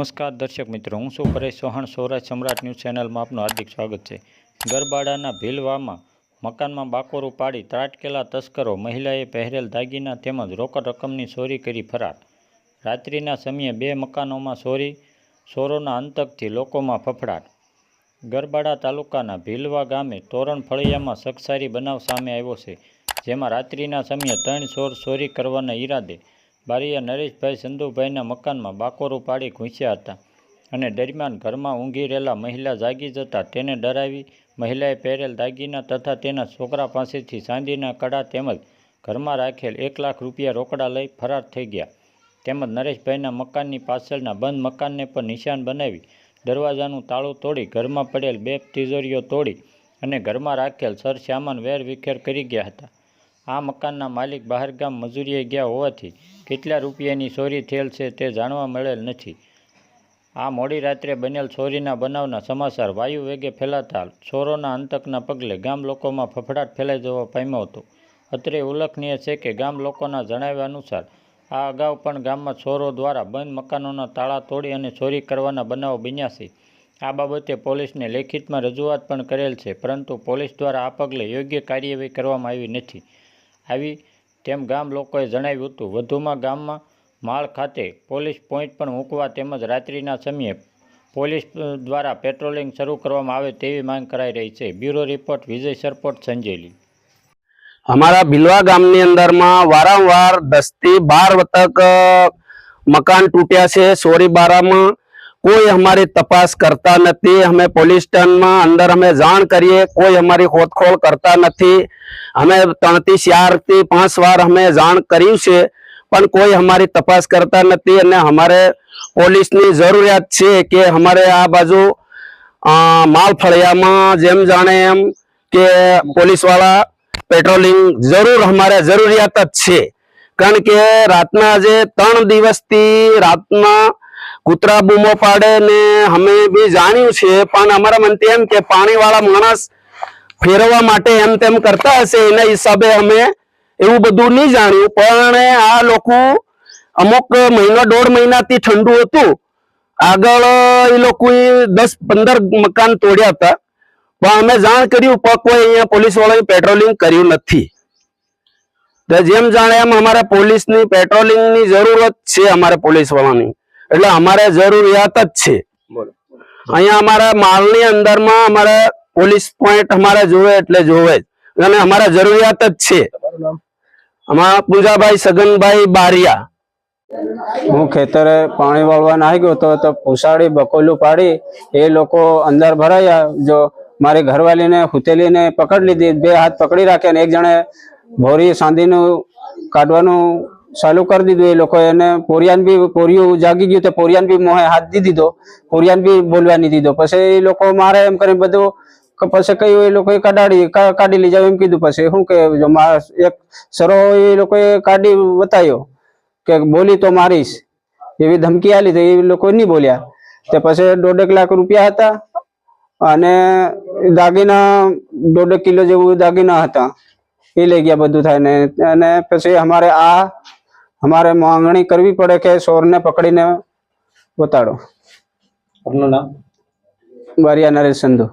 નમસ્કાર દર્શક મિત્રો, હું છું પરેશ ચૌહાણ, સૌરાષ્ટ્ર સમ્રાટ ન્યૂઝ ચેનલમાં આપનું હાર્દિક સ્વાગત છે. ગરબાડાના ભીલવામાં મકાનમાં બાકોરું પાડી ત્રાટકેલા તસ્કરો મહિલાએ પહેરેલ દાગીના તેમજ રોકડ રકમની ચોરી કરી ફરાર. રાત્રિના સમયે બે મકાનોમાં ચોરી, ચોરોના અંતકથી લોકોમાં ફફડાટ. ગરબાડા તાલુકાના ભીલવા ગામે તોરણ ફળિયામાં સકસારી બનાવ સામે આવ્યો છે, જેમાં રાત્રિના સમયે ત્રણ ચોર ચોરી કરવાના ઈરાદે બારીયા નરેશભાઈ સંધુભાઈના મકાનમાં બાકોરું પાડી ઘૂસ્યા હતા અને દરમિયાન ઘરમાં ઊંઘી રહેલા મહિલા જાગી જતાં તેને ડરાવી મહિલાએ પહેરેલ દાગીના તથા તેના છોકરા પાસેથી ચાંદીના કડા તેમજ ઘરમાં રાખેલ એક લાખ રૂપિયા રોકડા લઈ ફરાર થઈ ગયા. તેમજ નરેશભાઈના મકાનની પાછળના બંધ મકાનને પણ નિશાન બનાવી દરવાજાનું તાળું તોડી ઘરમાં પડેલ બે તિજોરીઓ તોડી અને ઘરમાં રાખેલ સરસામાન વેર વિખેર કરી ગયા હતા. આ મકાનના માલિક બહારગામ મજૂરીએ ગયા હોવાથી કેટલા રૂપિયાની ચોરી થયેલ છે તે જાણવા મળેલ નથી. આ મોડી રાત્રે બનેલ ચોરીના બનાવના સમાચાર વાયુ વેગે ફેલાતા ચોરોના અંતકના પગલે ગામ લોકોમાં ફફડાટ ફેલાઈ જવા પામ્યો હતો. અત્રે ઉલ્લેખનીય છે કે ગામ લોકોના જણાવ્યા અનુસાર, આ અગાઉ પણ ગામમાં ચોરો દ્વારા બંધ મકાનોના તાળા તોડી અને ચોરી કરવાના બનાવો બન્યા છે. આ બાબતે પોલીસને લેખિતમાં રજૂઆત પણ કરેલ છે, પરંતુ પોલીસ દ્વારા આ પગલે યોગ્ય કાર્યવાહી કરવામાં આવી નથી. આવી તેમ ગામ લોકોએ જણાવ્યું હતું. વધુમાં ગામમાં માળ ખાતે પોલીસ પોઈન્ટ પણ મૂકવા તેમજ રાત્રિના સમયે પોલીસ દ્વારા પેટ્રોલિંગ શરૂ કરવામાં આવે તેવી માંગ કરાઈ રહી છે. Bureau report, Vijay Sarpot, Sanjeli. અમારા ભીલવા ગામની અંદરમાં વારંવાર દસથી બાર વતક મકાન તૂટ્યા છે. સોરી બારામાં કોઈ અમારી તપાસ કરતા નથી. અમે પોલીસ સ્ટેશનમાં અંદર અમે જાણ કરીએ. કોઈ અમારી ખોદખોળ કરતા નથી. અમે ત્રણથી ચારથી પાંચ વાર અમે જાણ કર્યું છે, પણ કોઈ અમારી તપાસ કરતા નથી અને અમારે પોલીસની જરૂરિયાત છે કે અમારે આ બાજુ માલ ફળિયામાં જેમ જાણે એમ કે પોલીસવાળા પેટ્રોલિંગ જરૂર અમારે જરૂરિયાત જ છે. કારણ કે રાતના જે ત્રણ દિવસથી રાતના કૂતરા બૂમો પાડે ને અમે બી જાણ્યું છે, પણ અમારા મનથી એમ કે પાણીવાળા માણસ ફેરવવા માટે એમ તેમ કરતા હશે, એના હિસાબે અમે એવું બધું નહીં જાણ્યું. પણ આ લોકો અમુક મહિનો, દોઢ મહિનાથી ઠંડુ હતું. આગળ એ લોકોએ દસ પંદર મકાન તોડ્યા હતા. પણ અમે જાણ કર્યું, પણ કોઈ અહીંયા પોલીસ વાળાએ પેટ્રોલિંગ કર્યું નથી. જેમ જાણે એમ અમારે પોલીસની પેટ્રોલિંગની જરૂરત છે અમારે પોલીસ વાળાની એટલે અમારે જરૂરિયાત જ છે. અહીંયા અમારા માલની અંદરમાં અમારે પોલીસ પોઈન્ટ અમારે જોવે એટલે જોવે જ. અને અમારે જરૂરિયાત જ છે. અમારા પૂજાભાઈ સગનભાઈ બારિયા. હું ખેતરે પાણી વાળવા આવી ગયો તો તો પૂસાડી બકોલું પાડી એ લોકો અંદર ભરાયા. જો મારી ઘરવાલીને હુતેલીને પકડી લીધી બે હાથ પકડી રાખ્યા ને એક જણે ભોરી સાંધીનું કાઢવાનું ચાલુ કરી દીધું એ લોકો એને પોરિયાન બી કોરિયું જાગી ગયું તો પોરિયાન બી મોહે હાથ દી દીધો. પોરિયાન બી બોલવા નહીં દીધો. પછી એ લોકો મારે એમ કરીને બધું પછી કયું એ લોકોએ કાઢાડી કાઢી લીધા એમ કીધું પછી. શું કે એક સરો એ લોકોએ કાઢી બતાવ્યો કે બોલી તો મારીશ. એવી ધમકી આલી તો એ લોકો નહીં બોલ્યા. તે પછી દોઢેક લાખ રૂપિયા હતા અને દાગીના દોઢેક કિલો જેવું દાગીના હતા. એ લઈ ગયા બધું થાય ને. અને પછી અમારે આ અમારે માંગણી કરવી પડે કે ચોરને પકડીને બતાડો આપનું નામ? બારિયા નરેશ સંધુ.